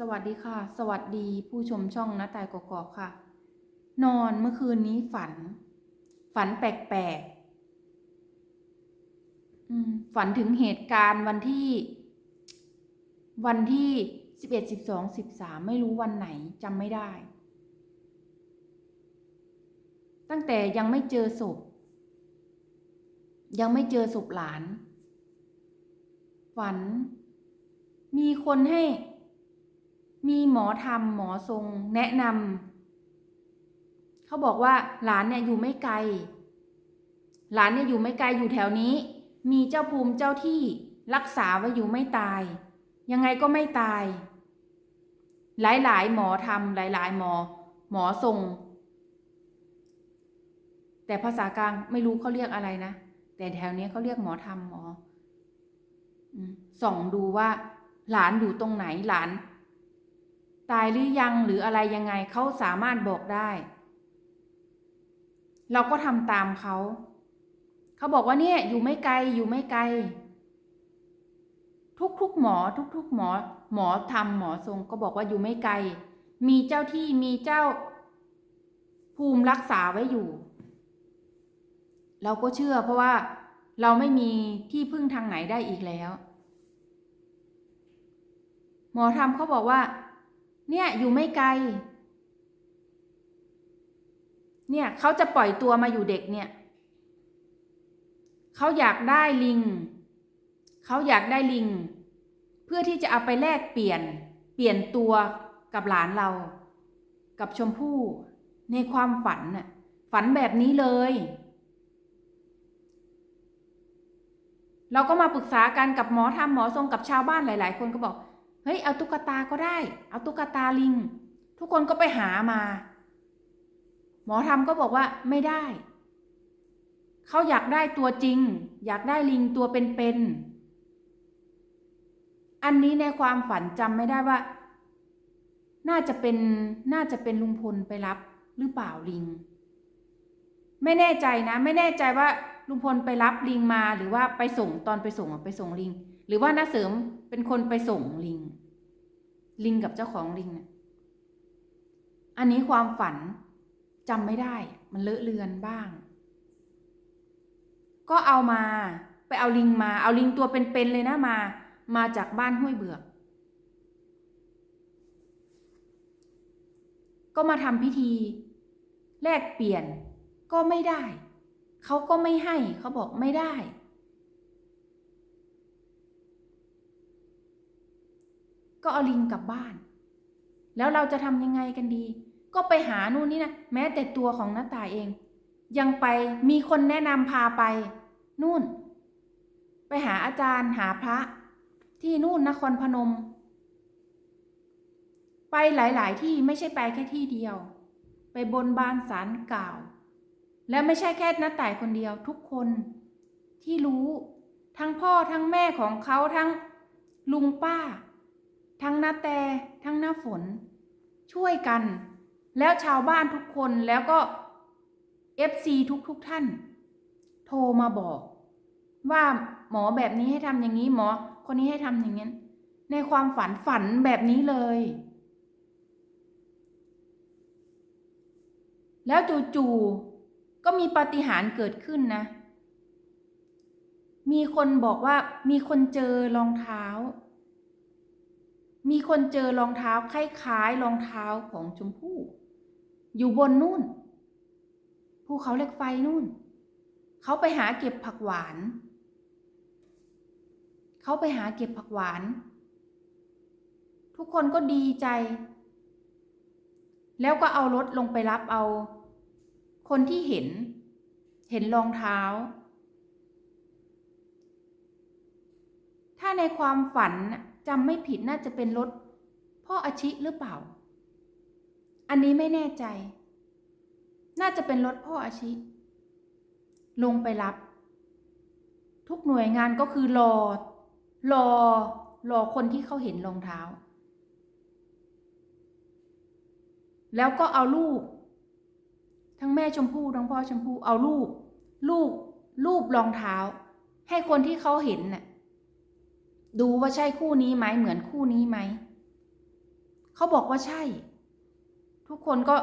สวัสดีค่ะ สวัสดีผู้ชมช่องนะตายกอกค่ะ นอนเมื่อคืนนี้ฝัน ฝันแปลกๆฝันถึงเหตุการณ์วันที่ วันที่สิบเอ็ดสิบสองสิบสามไม่รู้วันไหนจำไม่ได้ ตั้งแต่ยังไม่เจอศพ ยังไม่เจอศพหลาน ฝัน มีคนให้ มีหมอธรรมหมอทรงแนะนำเขาบอกว่าหลานเนี่ยอยู่ไม่ไกล หลานเนี่ยอยู่ไม่ไกลอยู่แถวนี้ มีเจ้าภูมิเจ้าที่รักษาไว้อยู่ไม่ตาย ยังไงก็ไม่ตาย หลายๆหมอทำหลายๆหมอ หมอทรง แต่ภาษากลางไม่รู้เขาเรียกอะไรนะ แต่แถวนี้เขาเรียกหมอธรรมหมอส่องดูว่า หลานอยู่ตรงไหนหลาน ตายหรือยังหรืออะไรยังไงเขาสามารถบอกได้ เราก็ทำตามเขา เขาบอกว่าเนี่ยอยู่ไม่ไกลอยู่ไม่ไกล ทุกๆหมอทุกๆหมอ หมอทำหมอทรงก็บอกว่าอยู่ไม่ไกล มีเจ้าที่มีเจ้า ภูมิรักษาไว้อยู่ เราก็เชื่อเพราะว่าเราไม่มีที่พึ่งทางไหนได้อีกแล้ว หมอทำเขาบอกว่า เนี่ยอยู่ไม่ไกล เนี่ยเขาจะปล่อยตัวมาอยู่เด็กเนี่ยเขาอยากได้ลิง เขาอยากได้ลิง เพื่อที่จะเอาไปแลกเปลี่ยน เปลี่ยนตัวกับหลานเรา กับชมพู่ในความฝันน่ะฝันแบบนี้เลย เราก็มาปรึกษากันกับหมอทำหมอทรงกับชาวบ้านหลาย ๆ คนก็บอก เฮ้ยเอาตุ๊กตาก็ได้ เอาตุ๊กตาลิง ทุกคนก็ไปหามา หมอทำก็บอกว่าไม่ได้ เขาอยากได้ตัวจริง อยากได้ลิงตัวเป็นๆอันนี้ในความฝันจำไม่ได้ว่า น่าจะเป็นน่าจะเป็นลุงพลไปรับหรือเปล่าลิง ไม่แน่ใจนะ ไม่แน่ใจว่าลุงพลไปรับลิงมาหรือว่าไปส่งตอนไปส่งไปส่งลิง หรือว่าน้าเสริมเป็นคนไปส่งลิง ลิงกับเจ้าของลิงนะอันนี้ความฝันจำไม่ได้ มันเลอะเลือนบ้าง ก็เอามา ไปเอาลิงมา เอาลิงตัวเป็นๆเลยนะมา มาจากบ้านห้วยเบือก ก็มาทำพิธี แลกเปลี่ยนก็ไม่ได้ เขาก็ไม่ให้ เขาบอกไม่ได้ ก็เอาลิงกลับบ้าน แล้วเราจะทำยังไงกันดี ก็ไปหานู่นนี่นะแม้แต่ตัวของน้าตายเอง ยังไปมีคนแนะนำพาไป นู่น ไปหาอาจารย์หาพระ ที่นู่นนครพนม ไปหลาย ๆ ที่ไม่ใช่ไปแค่ที่เดียว ไปบนบานสารกล่าว และไม่ใช่แค่น้าต่ายคนเดียวทุกคนที่รู้ทั้งพ่อทั้งแม่ของเขาทั้งลุงป้า ทั้งน้าแต่ทั้งน้าฝน ช่วยกัน แล้วชาวบ้านทุกคนแล้วก็เอฟซีทุกทุกท่าน โทรมาบอก ว่าหมอแบบนี้ให้ทำอย่างนี้หมอ คนนี้ให้ทำอย่างนี้นในความฝันฝันแบบนี้เลย แล้วจู่ๆก็มีปาฏิหาริย์เกิดขึ้นนะ มีคนบอกว่ามีคนเจอรองเท้า มีคนเจอรองเท้าคล้ายๆรองเท้าของชมพู่อยู่บนนู่นภูเขาเหล็กไฟนู่น เขาไปหาเก็บผักหวาน เขาไปหาเก็บผักหวาน ทุกคนก็ดีใจ แล้วก็เอารถลงไปรับเอา คนที่เห็น เห็นรองเท้า ถ้าในความฝันน่ะ จำไม่ผิดน่าจะเป็นรถพ่ออาชิหรือเปล่า อันนี้ไม่แน่ใจ น่าจะเป็นรถพ่ออาชิ ลงไปรับ ทุกหน่วยงานก็คือรอ รอ รอคนที่เขาเห็นรองเท้า แล้วก็เอารูป ทั้งแม่ชมพู่ทั้งพ่อชมพู่เอารูป รูป รูปรองเท้า ให้คนที่เขาเห็นน่ะ ดูว่าใช่คู่นี้ไหมเหมือนคู่นี้ไหมเขาบอกว่าใช่ ทุกคนก็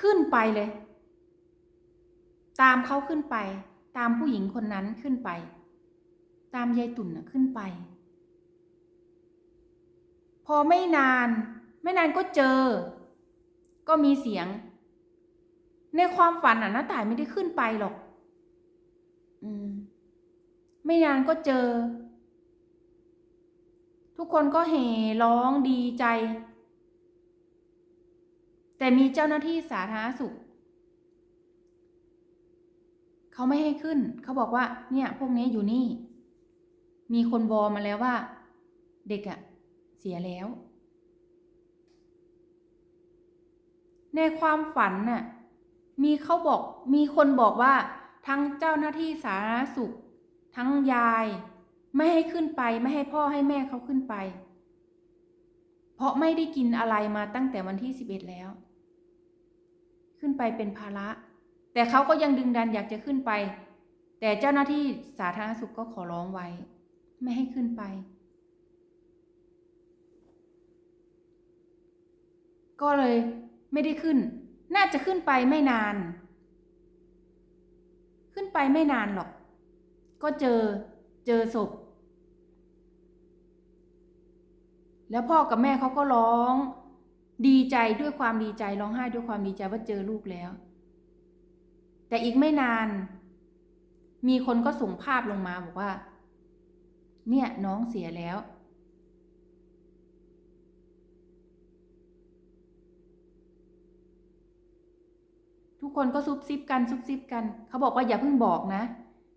ขึ้นไปเลย ตามเขาขึ้นไป ตามผู้หญิงคนนั้นขึ้นไป ตามยายตุ่นน่ะขึ้นไป พอไม่นาน ไม่นานก็เจอ ก็มีเสียง ในความฝันอะน้าต่ายไม่ได้ขึ้นไปหรอก อืม ไม่นานก็เจอ ทุกคนก็เห่ร้องดีใจ แต่มีเจ้าหน้าที่สาธารณสุขเขาไม่ให้ขึ้น เขาบอกว่า เนี่ย พวกนี้อยู่นี่ มีคนวอมาแล้วว่า เด็กอะเสียแล้ว ในความฝันน่ะมีเขาบอกมีคนบอกว่าทั้งเจ้าหน้าที่สาธารณสุข ทั้งยาย ไม่ให้ขึ้นไปไม่ให้พ่อให้แม่เขาขึ้นไป เพราะไม่ได้กินอะไรมาตั้งแต่วันที่สิบเอ็ดแล้ว ขึ้นไปเป็นภาระ แต่เขาก็ยังดึงดันอยากจะขึ้นไป แต่เจ้าหน้าที่สาธารณสุขก็ขอร้องไว้ ไม่ให้ขึ้นไป ก็เลยไม่ได้ขึ้น น่าจะขึ้นไปไม่นาน ขึ้นไปไม่นานหรอก ก็เจอเจอศพ แล้วพ่อกับแม่เขาก็ร้อง ดีใจด้วยความดีใจร้องไห้ด้วยความดีใจว่าเจอลูกแล้ว แต่อีกไม่นาน มีคนก็ส่งภาพลงมาบอกว่า เนี่ยน้องเสียแล้ว ทุกคนก็ซุบซิบกันซุบซิบกัน เขาบอกว่าอย่าเพิ่งบอกนะ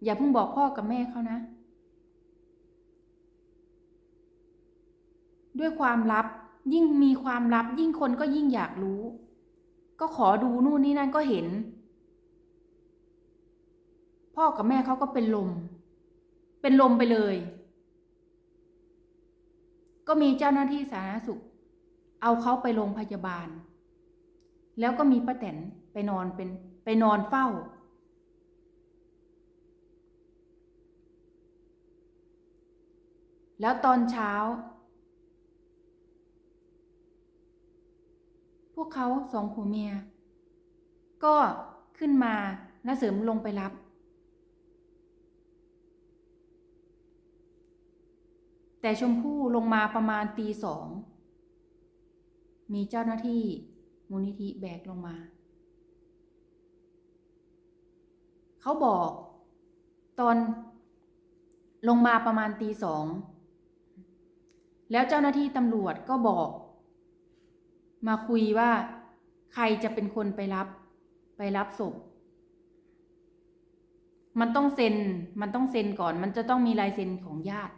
อย่าเพิ่งบอกพ่อกับแม่เขานะ ด้วยความลับ ยิ่งมีความลับ ยิ่งคนก็ยิ่งอยากรู้ ก็ขอดูนู่นนี่นั่นก็เห็น พ่อกับแม่เขาก็เป็นลม เป็นลมไปเลย ก็มีเจ้าหน้าที่สาธารณสุข เอาเขาไปโรงพยาบาล แล้วก็มีป้าแตนไปนอนเป็นไปนอนเฝ้า แล้วตอนเช้า พ วกเขาสองผัวเมีย ก็ขึ้นมาแล้วเสริมลงไปรับ แต่ชมพู่ลงมาประมาณตีสอง มีเจ้าหน้าที่มูลนิธิแบกลงมา เขาบอก ตอนลงมาประมาณตีสอง แล้วเจ้าหน้าที่ตำรวจก็บอก มาคุยว่า ใครจะเป็นคนไปรับ ไปรับศพ มันต้องเซ็น มันต้องเซ็นก่อน มันจะต้องมีลายเซ็นของญาติ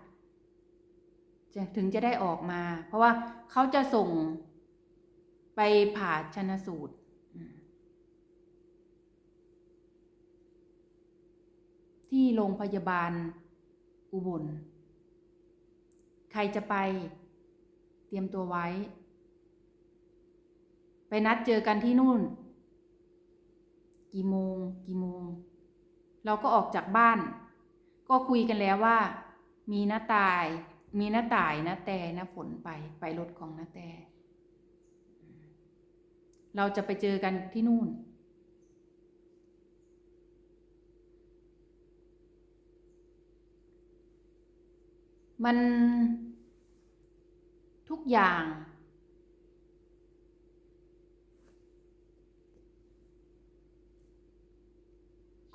จะถึงจะได้ออกมา เพราะว่าเขาจะส่งไปผ่าชนสูตร ที่โรงพยาบาลอุบล ใครจะไปเตรียมตัวไว้ ไปนัดเจอกันที่นู่น กี่โมง กี่โมง เราก็ออกจากบ้าน ก็คุยกันแล้วว่า มีน้าตาย มีน้าตายน้าแต่น้าฝนไปไปรถของน้าแต่เราจะไปเจอกันที่นู่น มันทุกอย่าง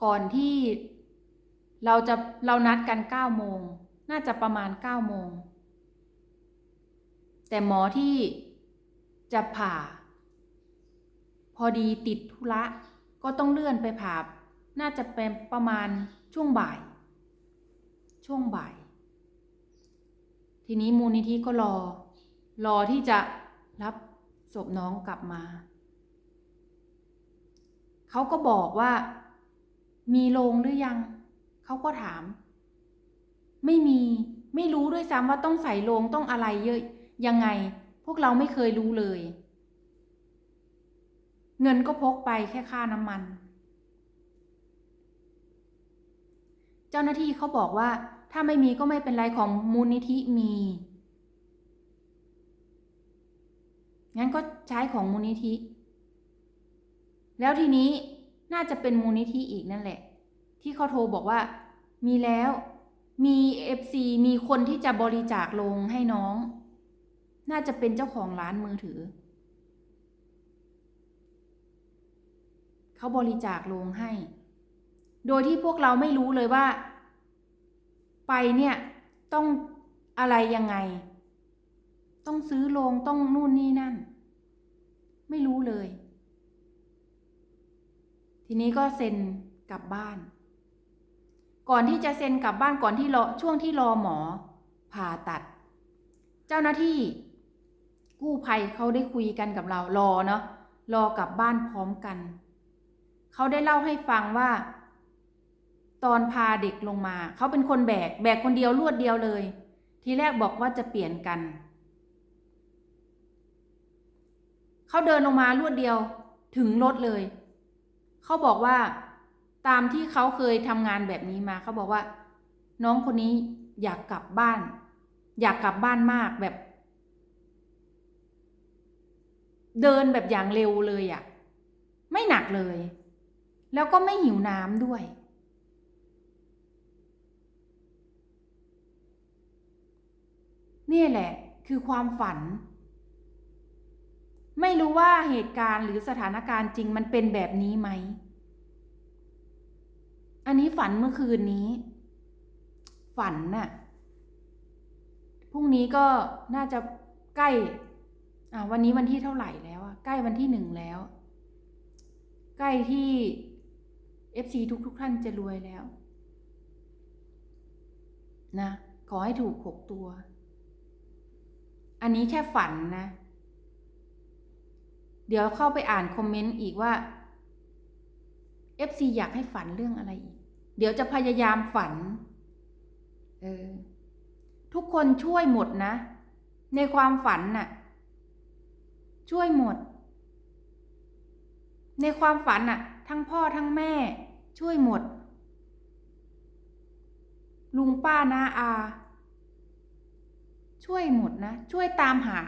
ก่อนที่เราจะเรานัดกันเก้าโมง น่าจะประมาณเก้าโมง แต่หมอที่จะผ่า พอดีติดธุระก็ต้องเลื่อนไปผ่า น่าจะเป็นประมาณช่วงบ่าย ช่วงบ่าย ทีนี้มูลนิธิก็รอ รอที่จะรับศพน้องกลับมา เขาก็บอกว่า มีโรงหรือยัง เขาก็ถาม ไม่มี ไม่รู้ด้วยซ้ำว่าต้องใส่โรงต้องอะไรเยอะ ยังไง พวกเราไม่เคยรู้เลย เงินก็พกไปแค่ค่าน้ำมัน เจ้าหน้าที่เขาบอกว่า ถ้าไม่มีก็ไม่เป็นไรของมูลนิธิมี งั้นก็ใช้ของมูลนิธิ แล้วทีนี้ น่าจะเป็นมูลนิธิอีกนั่นแหละ ที่เขาโทรบอกว่า มีแล้ว มีเอฟซีมีคนที่จะบริจาคลงให้น้อง น่าจะเป็นเจ้าของร้านมือถือ เขาบริจาคลงให้ โดยที่พวกเราไม่รู้เลยว่า ไปเนี่ยต้องอะไรยังไง ต้องซื้อโรงต้องนู่นนี่นั่น ไม่รู้เลย ทีนี้ก็เซ็นกลับบ้าน ก่อนที่จะเซ็นกลับบ้านก่อนที่รอช่วงที่รอหมอ ผ่าตัด เจ้าหน้าที่กู้ภัยเขาได้คุยกันกับเรารอเนาะรอกลับบ้านพร้อมกัน เขาได้เล่าให้ฟังว่า ตอนพาเด็กลงมา เขาเป็นคนแบก แบกคนเดียวรวดเดียวเลย ทีแรกบอกว่าจะเปลี่ยนกัน เขาเดินลงมารวดเดียว ถึงรถเลย เขาบอกว่าตามที่เขาเคยทำงานแบบนี้มาเขาบอกว่า น้องคนนี้อยากกลับบ้าน อยากกลับบ้านมากแบบ เดินแบบอย่างเร็วเลยอะ่ะ ไม่หนักเลย แล้วก็ไม่หิวน้ำด้วย นี่แหละ คือความฝัน ไม่รู้ว่าเหตุการณ์หรือสถานการณ์จริงมันเป็นแบบนี้ไหม อันนี้ฝันเมื่อคืนนี้ ฝันน่ะ พรุ่งนี้ก็น่าจะใกล้ อ่าวันนี้วันที่เท่าไหร่แล้วอะใกล้วันที่หนึ่งแล้ว ใกล้ที่ FC ทุกทุกๆท่านจะรวยแล้ว นะ ขอให้ถูกหกตัว อันนี้แค่ฝันนะ เดี๋ยวเข้าไปอ่านคอมเมนต์อีกว่า FC อยากให้ฝันเรื่องอะไรอีก เดี๋ยวจะพยายามฝัน เออ ทุกคนช่วยหมดนะ ในความฝันน่ะ ช่วยหมด ในความฝันน่ะ ทั้งพ่อทั้งแม่ ช่วยหมด ลุงป้านาอา ช่วยหมดนะ ช่วยตามหา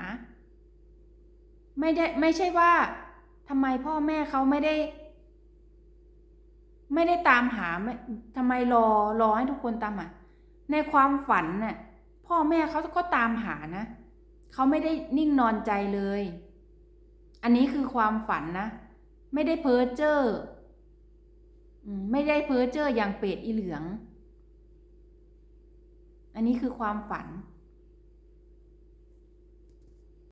ไม่ได้ไม่ใช่ว่าทำไมพ่อแม่เขาไม่ได้ ไม่ได้ตามหาทำไมรอรอให้ทุกคนตามหาในความฝันน่ะพ่อแม่เขาก็ตามหานะเขาไม่ได้นิ่งนอนใจเลย อันนี้คือความฝันนะ ไม่ได้เพ้อเจ้อไม่ได้เพ้อเจ้ออย่างเป็ดอีเหลือง อันนี้คือความฝัน